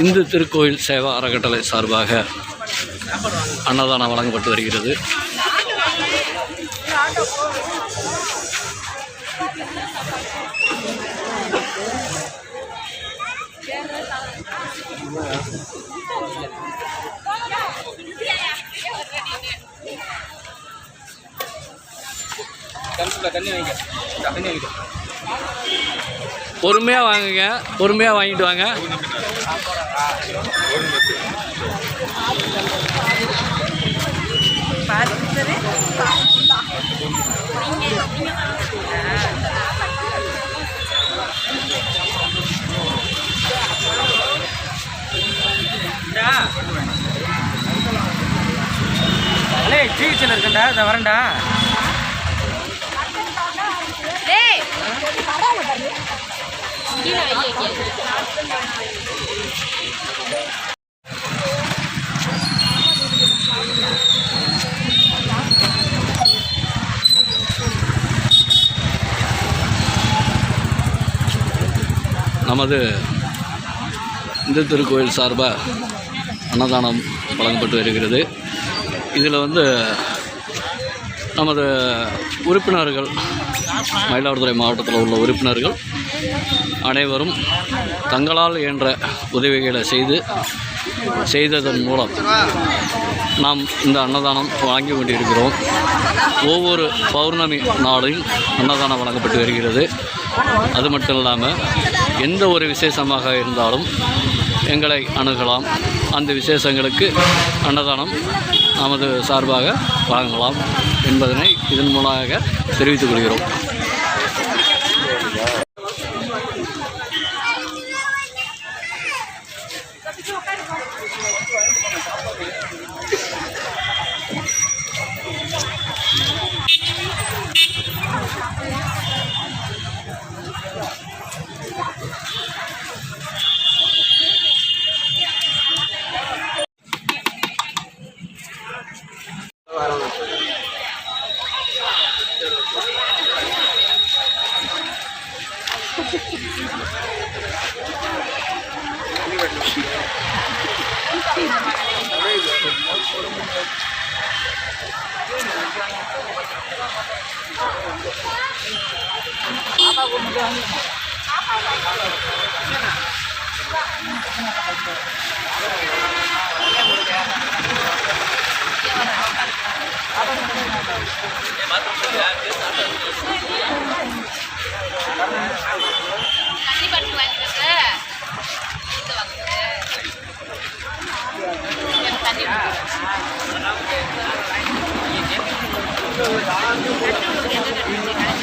இந்து திருக்கோயில் சேவா அறக்கட்டளை சார்பாக அன்னதானம் வழங்கப்பட்டு வருகிறது. பொறுமையாக வாங்குங்க பொறுமையாக வாங்கிட்டு வாங்க. அலே ஜிஹெச்சில் இருக்கேன்டா இதை வரேன்டா. டேய். கீழே நமது இந்து திருக்கோயில் சார்பாக அன்னதானம் வழங்கப்பட்டு வருகிறது. இதில் வந்து நமது உறுப்பினர்கள் மயிலாடுதுறை மாவட்டத்தில் உள்ள உறுப்பினர்கள் அனைவரும் தங்களால் என்ற உதவிகளை செய்து செய்ததன் மூலம் நாம் இந்த அன்னதானம் வழங்கி கொண்டிருக்கிறோம். ஒவ்வொரு பௌர்ணமி நாளில் அன்னதானம் வழங்கப்பட்டு வருகிறது. அது மட்டும் இல்லாமல் எந்த ஒரு விசேஷமாக இருந்தாலும் எங்களை அணுகலாம். அந்த விசேஷங்களுக்கு அன்னதானம் நமது சார்பாக வழங்கலாம் என்பதனை இதன் மூலமாக தெரிவித்துக் கொள்கிறோம். தண்ணி 啊，是这么简。